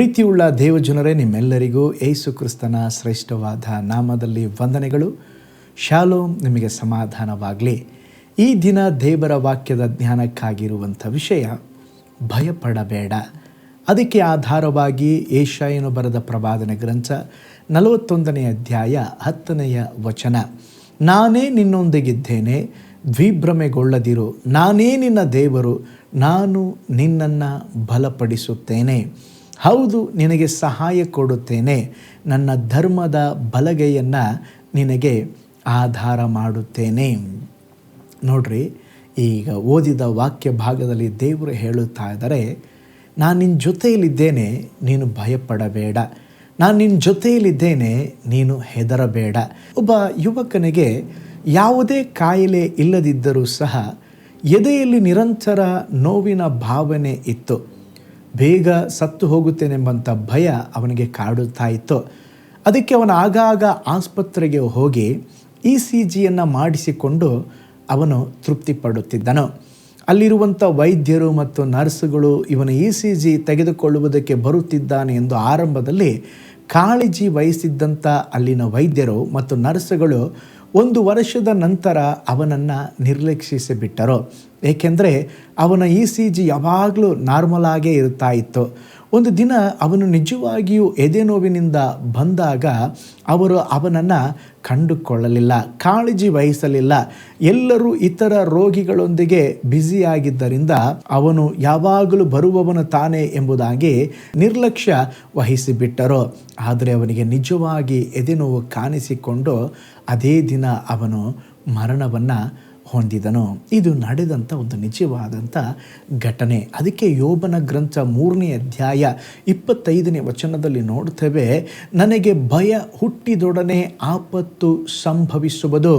ಪ್ರೀತಿಯುಳ್ಳ ದೇವಜನರೇ, ನಿಮ್ಮೆಲ್ಲರಿಗೂ ಏಸು ಕ್ರಿಸ್ತನ ಶ್ರೇಷ್ಠವಾದ ನಾಮದಲ್ಲಿ ವಂದನೆಗಳು. ಶಾಲೋಮ್, ನಿಮಗೆ ಸಮಾಧಾನವಾಗಲಿ. ಈ ದಿನ ದೇವರ ವಾಕ್ಯದ ಜ್ಞಾನಕ್ಕಾಗಿರುವಂಥ ವಿಷಯ, ಭಯಪಡಬೇಡ. ಅದಕ್ಕೆ ಆಧಾರವಾಗಿ ಏಷಾಯನು ಬರೆದ ಪ್ರವಾದನೆ ಗ್ರಂಥ ನಲವತ್ತೊಂದನೆಯ ಅಧ್ಯಾಯ ಹತ್ತನೆಯ ವಚನ. ನಾನೇ ನಿನ್ನೊಂದಿಗಿದ್ದೇನೆ, ದ್ವಿಭ್ರಮೆಗೊಳ್ಳದಿರು. ನಾನೇ ನಿನ್ನ ದೇವರು, ನಾನು ನಿನ್ನನ್ನು ಬಲಪಡಿಸುತ್ತೇನೆ. ಹೌದು, ನಿನಗೆ ಸಹಾಯ ಕೊಡುತ್ತೇನೆ. ನನ್ನ ಧರ್ಮದ ಬಲಗೈಯನ್ನು ನಿನಗೆ ಆಧಾರ ಮಾಡುತ್ತೇನೆ. ನೋಡ್ರಿ, ಈಗ ಓದಿದ ವಾಕ್ಯ ಭಾಗದಲ್ಲಿ ದೇವರು ಹೇಳುತ್ತಾ ಇದ್ದಾರೆ, ನಾನು ನಿನ್ನ ಜೊತೆಯಲ್ಲಿದ್ದೇನೆ, ನೀನು ಭಯಪಡಬೇಡ. ನಾನು ನಿನ್ನ ಜೊತೆಯಲ್ಲಿದ್ದೇನೆ, ನೀನು ಹೆದರಬೇಡ. ಒಬ್ಬ ಯುವಕನಿಗೆ ಯಾವುದೇ ಕಾಯಿಲೆ ಇಲ್ಲದಿದ್ದರೂ ಸಹ ಎದೆಯಲ್ಲಿ ನಿರಂತರ ನೋವಿನ ಭಾವನೆ ಇತ್ತು. ಬೇಗ ಸತ್ತು ಹೋಗುತ್ತೇನೆಂಬಂಥ ಭಯ ಅವನಿಗೆ ಕಾಡುತ್ತಾ ಇತ್ತು ಅದಕ್ಕೆ ಅವನು ಆಗಾಗ ಆಸ್ಪತ್ರೆಗೆ ಹೋಗಿ ಇ ಸಿ ಜಿಯನ್ನು ಮಾಡಿಸಿಕೊಂಡು ಅವನು ತೃಪ್ತಿ ಪಡುತ್ತಿದ್ದನು ಅಲ್ಲಿರುವಂಥ ವೈದ್ಯರು ಮತ್ತು ನರ್ಸುಗಳು ಇವನು ಇ ಸಿ ಜಿ ತೆಗೆದುಕೊಳ್ಳುವುದಕ್ಕೆ ಬರುತ್ತಿದ್ದಾನೆ ಎಂದು ಆರಂಭದಲ್ಲಿ ಕಾಳಜಿ ವಹಿಸಿದ್ದಂಥ ಅಲ್ಲಿನ ವೈದ್ಯರು ಮತ್ತು ನರ್ಸ್ಗಳು ಒಂದು ವರ್ಷದ ನಂತರ ಅವನನ್ನು ನಿರ್ಲಕ್ಷಿಸಿಬಿಟ್ಟರು. ಏಕೆಂದರೆ ಅವನ ಇ ಸಿ ಜಿ ಯಾವಾಗಲೂ ನಾರ್ಮಲ್ ಆಗೇ ಇರ್ತಾ ಇತ್ತು. ಒಂದು ದಿನ ಅವನು ನಿಜವಾಗಿಯೂ ಎದೆ ನೋವಿನಿಂದ ಬಂದಾಗ ಅವರು ಅವನನ್ನು ಕಂಡುಕೊಳ್ಳಲಿಲ್ಲ, ಕಾಳಜಿ ವಹಿಸಲಿಲ್ಲ. ಎಲ್ಲರೂ ಇತರ ರೋಗಿಗಳೊಂದಿಗೆ ಬ್ಯುಸಿಯಾಗಿದ್ದರಿಂದ ಅವನು ಯಾವಾಗಲೂ ಬರುವವನು ತಾನೇ ಎಂಬುದಾಗಿ ನಿರ್ಲಕ್ಷ್ಯ ವಹಿಸಿಬಿಟ್ಟರು. ಆದರೆ ಅವನಿಗೆ ನಿಜವಾಗಿ ಎದೆ ನೋವು ಕಾಣಿಸಿಕೊಂಡು ಅದೇ ದಿನ ಅವನು ಮರಣವನ್ನು ಹೊಂದಿದನು? ಇದು ನಡೆದಂಥ ಒಂದು ನಿಜವಾದಂಥ ಘಟನೆ. ಅದಕ್ಕೆ ಯೋಬನ ಗ್ರಂಥ ಮೂರನೇ ಅಧ್ಯಾಯ ಇಪ್ಪತ್ತೈದನೇ ವಚನದಲ್ಲಿ ನೋಡ್ತೇವೆ ನನಗೆ ಭಯ ಹುಟ್ಟಿದೊಡನೆ ಆಪತ್ತು ಸಂಭವಿಸುವುದು.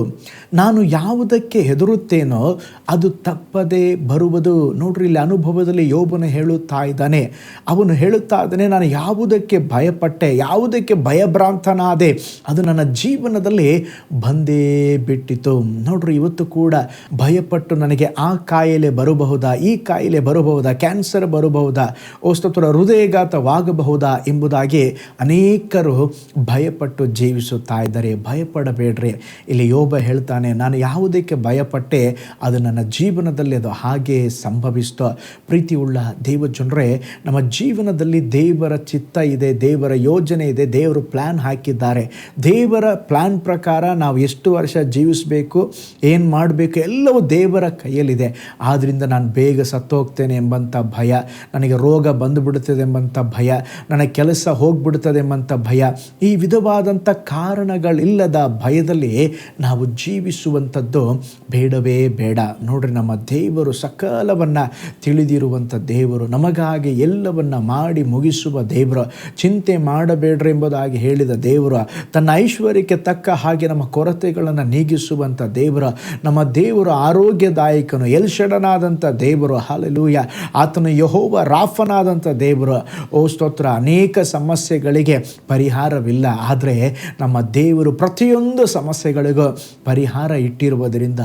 ನಾನು ಯಾವುದಕ್ಕೆ ಹೆದರುತ್ತೇನೋ ಅದು ತಪ್ಪದೇ ಬರುವುದು. ನೋಡ್ರಿ, ಇಲ್ಲಿ ಅನುಭವದಲ್ಲಿ ಯೋಬನ ಹೇಳುತ್ತಾ ಇದ್ದಾನೆ. ಅವನು ಹೇಳುತ್ತಾ ಇದ್ದಾನೆ, ನಾನು ಯಾವುದಕ್ಕೆ ಭಯಪಟ್ಟೆ, ಯಾವುದಕ್ಕೆ ಭಯಭ್ರಾಂತನಾದೆ, ಅದು ನನ್ನ ಜೀವನದಲ್ಲಿ ಬಂದೇ ಬಿಟ್ಟಿತು. ನೋಡ್ರಿ, ಇವತ್ತು ಕೂಡ ಭಯಪಟ್ಟು ನನಗೆ ಆ ಕಾಯಿಲೆ ಬರಬಹುದಾ, ಈ ಕಾಯಿಲೆ ಬರಬಹುದಾ, ಕ್ಯಾನ್ಸರ್ ಬರಬಹುದಾ ಓಸ್ತತ್ರ ಹೃದಯಘಾತವಾಗಬಹುದಾ ಎಂಬುದಾಗಿ ಅನೇಕರು ಭಯಪಟ್ಟು ಜೀವಿಸುತ್ತಾ ಇದ್ದಾರೆ. ಭಯಪಡಬೇಡ್ರಿ. ಇಲ್ಲಿ ಯೋಬ ಹೇಳ್ತಾನೆ, ನಾನು ಯಾವುದಕ್ಕೆ ಭಯಪಟ್ಟೆ, ಅದು ನನ್ನ ಜೀವನದಲ್ಲಿ ಅದು ಹಾಗೆ ಸಂಭವಿಸ್ತು. ಪ್ರೀತಿಯುಳ್ಳ ದೇವ ಜನರೇ ನಮ್ಮ ಜೀವನದಲ್ಲಿ ದೇವರ ಚಿತ್ತ ಇದೆ, ದೇವರ ಯೋಜನೆ ಇದೆ, ದೇವರು ಪ್ಲ್ಯಾನ್ ಹಾಕಿದ್ದಾರೆ. ದೇವರ ಪ್ಲ್ಯಾನ್ ಪ್ರಕಾರ ನಾವು ಎಷ್ಟು ವರ್ಷ ಜೀವಿಸಬೇಕು, ಏನು ಮಾಡಬೇಕು ಎಲ್ಲವೂ ದೇವರ ಕೈಯಲ್ಲಿದೆ. ಆದ್ದರಿಂದ ನಾನು ಬೇಗ ಸತ್ತೋಗ್ತೇನೆ ಎಂಬಂಥ ಭಯ, ನನಗೆ ರೋಗ ಬಂದುಬಿಡುತ್ತದೆ ಎಂಬಂಥ ಭಯ ನನ್ನ ಕೆಲಸ ಹೋಗ್ಬಿಡುತ್ತದೆ ಎಂಬಂಥ ಭಯ, ಈ ವಿಧವಾದಂಥ ಕಾರಣಗಳಿಲ್ಲದ ಭಯದಲ್ಲಿ ನಾವು ಜೀವಿಸುವಂಥದ್ದು ಬೇಡವೇ ಬೇಡ. ನೋಡ್ರಿ, ನಮ್ಮ ದೇವರು ಸಕಲವನ್ನು ತಿಳಿದಿರುವಂಥ ದೇವರು, ನಮಗಾಗಿ ಎಲ್ಲವನ್ನ ಮಾಡಿ ಮುಗಿಸುವ ದೇವರು, ಚಿಂತೆ ಮಾಡಬೇಡ್ರಿ ಎಂಬುದಾಗಿ ಹೇಳಿದ ದೇವರು, ತನ್ನ ಐಶ್ವರ್ಯಕ್ಕೆ ತಕ್ಕ ಹಾಗೆ ನಮ್ಮ ಕೊರತೆಗಳನ್ನು ನೀಗಿಸುವಂಥ ದೇವರು, ನಮ್ಮ ದೇವರು ಆರೋಗ್ಯದಾಯಕನು ಎಲ್ಷಡನಾದಂಥ ದೇವರು ಹಾಲೆಲೂಯ ಆತನ ಯಹೋವ ರಾಫನಾದಂಥ ದೇವರು. ಓ ಸ್ತೋತ್ರ, ಅನೇಕ ಸಮಸ್ಯೆಗಳಿಗೆ ಪರಿಹಾರವಿಲ್ಲ, ಆದರೆ ನಮ್ಮ ದೇವರು ಪ್ರತಿಯೊಂದು ಸಮಸ್ಯೆಗಳಿಗೂ ಪರಿಹಾರ ಇಟ್ಟಿರುವುದರಿಂದ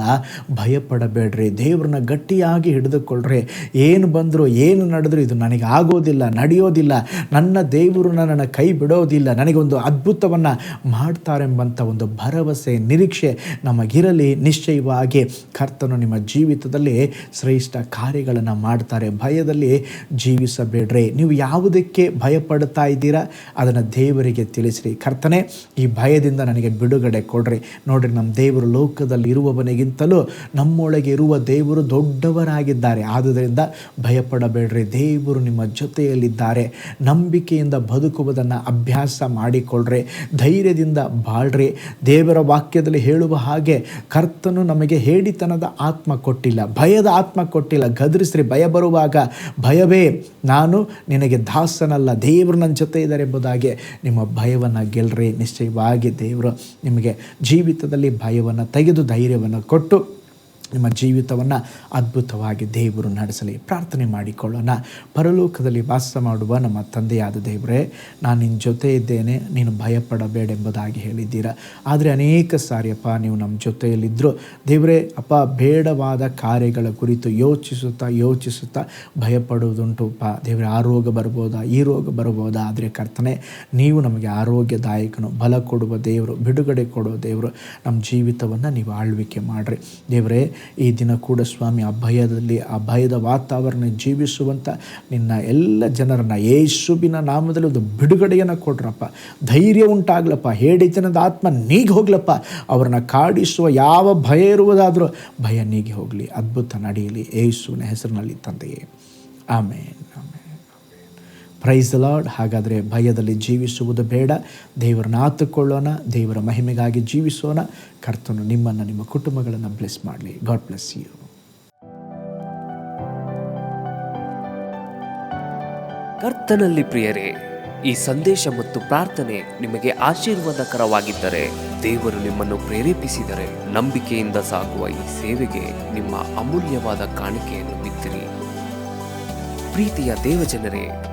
ಭಯಪಡಬೇಡ್ರಿ. ದೇವ್ರನ್ನ ಗಟ್ಟಿಯಾಗಿ ಹಿಡಿದುಕೊಳ್ಳ್ರಿ. ಏನು ಬಂದರೂ, ಏನು ನಡೆದರೂ ಇದು ನನಗೆ ಆಗೋದಿಲ್ಲ, ನಡೆಯೋದಿಲ್ಲ. ನನ್ನ ದೇವರು ನನ್ನ ಕೈ ಬಿಡೋದಿಲ್ಲ. ನನಗೊಂದು ಅದ್ಭುತವನ್ನು ಮಾಡ್ತಾರೆಂಬಂಥ ಒಂದು ಭರವಸೆ, ನಿರೀಕ್ಷೆ ನಮಗಿರಲಿ ನಿಶ್ಚಯವಾಗಿ. ಕರ್ತನು ನಿಮ್ಮ ಜೀವಿತದಲ್ಲಿ ಶ್ರೇಷ್ಠ ಕಾರ್ಯಗಳನ್ನು ಮಾಡ್ತಾರೆ. ಭಯದಲ್ಲಿ ಜೀವಿಸಬೇಡ್ರಿ. ನೀವು ಯಾವುದಕ್ಕೆ ಭಯಪಡ್ತಾ ಇದ್ದೀರಾ, ಅದನ್ನು ದೇವರಿಗೆ ತಿಳಿಸ್ರಿ. ಕರ್ತನೆ, ಈ ಭಯದಿಂದ ನನಗೆ ಬಿಡುಗಡೆ ಕೊಡ್ರಿ. ನೋಡ್ರಿ, ನಮ್ಮ ದೇವರು ಲೋಕದಲ್ಲಿ ಇರುವವನಿಗಿಂತಲೂ ನಮ್ಮೊಳಗೆ ಇರುವ ದೇವರು ದೊಡ್ಡವರಾಗಿದ್ದಾರೆ. ಆದುದರಿಂದ ಭಯಪಡಬೇಡ್ರಿ. ದೇವರು ನಿಮ್ಮ ಜೊತೆಯಲ್ಲಿದ್ದಾರೆ. ನಂಬಿಕೆಯಿಂದ ಬದುಕುವುದನ್ನು ಅಭ್ಯಾಸ ಮಾಡಿಕೊಳ್ಳ್ರಿ ಧೈರ್ಯದಿಂದ ಬಾಳ್ರಿ. ದೇವರ ವಾಕ್ಯದಲ್ಲಿ ಹೇಳುವ ಹಾಗೆ ಕರ್ತನು ನಮಗೆ ಹೇಳಿತನದ ಆತ್ಮ ಕೊಟ್ಟಿಲ್ಲ, ಭಯದ ಆತ್ಮ ಕೊಟ್ಟಿಲ್ಲ. ಗದರಿಸ್ರಿ, ಭಯ ಬರುವಾಗ ಭಯವೇ, ನಾನು ನಿನಗೆ ದಾಸನಲ್ಲ, ದೇವರು ನನ್ನ ಜೊತೆ ಇದ್ದಾರೆ ಎಂಬುದಾಗಿ ನಿಮ್ಮ ಭಯವನ್ನು ಗೆಲ್ಲರಿ ನಿಶ್ಚಯವಾಗಿ ದೇವರು ನಿಮಗೆ ಜೀವಿತದಲ್ಲಿ ಭಯವನ್ನು ತೆಗೆದು ಧೈರ್ಯವನ್ನು ಕೊಟ್ಟು ನಿಮ್ಮ ಜೀವಿತವನ್ನು ಅದ್ಭುತವಾಗಿ ದೇವರು ನಡೆಸಲಿ. ಪ್ರಾರ್ಥನೆ ಮಾಡಿಕೊಳ್ಳೋಣ. ಪರಲೋಕದಲ್ಲಿ ವಾಸ ಮಾಡುವ ನಮ್ಮ ತಂದೆಯಾದ ದೇವರೇ, ನಾನು ನಿನ್ನ ಜೊತೆ ಇದ್ದೇನೆ. ನೀನು ಭಯಪಡಬೇಡ ಎಂಬುದಾಗಿ ಹೇಳಿದ್ದೀರ. ಆದರೆ ಅನೇಕ ಸಾರಿ ಅಪ್ಪ ನೀವು ನಮ್ಮ ಜೊತೆಯಲ್ಲಿದ್ದರು ದೇವರೇ, ಅಪ್ಪ, ಬೇಡವಾದ ಕಾರ್ಯಗಳ ಕುರಿತು ಯೋಚಿಸುತ್ತಾ ಯೋಚಿಸುತ್ತಾ ಭಯಪಡುವುದುಂಟು ಅಪ್ಪ ದೇವರೇ, ಆ ರೋಗ ಬರ್ಬೋದಾ? ಈ ರೋಗ ಬರ್ಬೋದಾ? ಆದರೆ ಕರ್ತನೆ, ನೀವು ನಮಗೆ ಆರೋಗ್ಯದಾಯಕನು. ಬಲ ಕೊಡುವ ದೇವರು, ಬಿಡುಗಡೆ ಕೊಡುವ ದೇವರು. ನಮ್ಮ ಜೀವಿತವನ್ನು ನೀವು ಆಳ್ವಿಕೆ ಮಾಡಿರಿ. ದೇವರೇ ಈ ದಿನ ಕೂಡ ಸ್ವಾಮಿ, ಆ ಭಯದಲ್ಲಿ, ಆ ಭಯದ ವಾತಾವರಣ ಜೀವಿಸುವಂಥ ನಿನ್ನ ಎಲ್ಲ ಜನರನ್ನು ಯೇಸುಬಿನ ನಾಮದಲ್ಲಿ ಒಂದು ಬಿಡುಗಡೆಯನ್ನು ಕೊಡ್ರಪ್ಪ. ಧೈರ್ಯ ಉಂಟಾಗ್ಲಪ್ಪ. ಹೇಳಿತನದ ಆತ್ಮ ನೀಗಿ ಹೋಗ್ಲಪ್ಪ. ಅವ್ರನ್ನ ಕಾಡಿಸುವ ಯಾವ ಭಯ ಇರುವುದಾದರೂ ಭಯ ನೀಗಿ ಹೋಗಲಿ. ಅದ್ಭುತ ನಡೆಯಲಿ. ಯೇಸುವಿನ ಹೆಸರಿನಲ್ಲಿ ತಂದೆಯೇ. ಆಮೇಲೆ ಪ್ರೈಸ್ ಲಾರ್ಡ್ ಹಾಗಾದರೆ ಭಯದಲ್ಲಿ ಜೀವಿಸುವುದು ಬೇಡ. ದೇವರನ್ನು ಆತುಕೊಳ್ಳೋಣ. ದೇವರ ಮಹಿಮೆಗಾಗಿ ಜೀವಿಸೋಣ. ಕರ್ತನು ನಿಮ್ಮನ್ನು, ನಿಮ್ಮ ಕುಟುಂಬಗಳನ್ನು ಬ್ಲೆಸ್ ಮಾಡಲಿ. ಗಾಡ್ ಬ್ಲೆಸ್ ಯು ಕರ್ತನಲ್ಲಿ ಪ್ರಿಯರೇ, ಈ ಸಂದೇಶ ಮತ್ತು ಪ್ರಾರ್ಥನೆ ನಿಮಗೆ ಆಶೀರ್ವಾದಕರವಾಗಿದ್ದರೆ, ದೇವರು ನಿಮ್ಮನ್ನು ಪ್ರೇರೇಪಿಸಿದರೆ ನಂಬಿಕೆಯಿಂದ ಸಾಗುವ ಈ ಸೇವೆಗೆ ನಿಮ್ಮ ಅಮೂಲ್ಯವಾದ ಕಾಣಿಕೆಯನ್ನು ಬಿತ್ತಿರಿ. ಪ್ರೀತಿಯ ದೇವಜನರೇ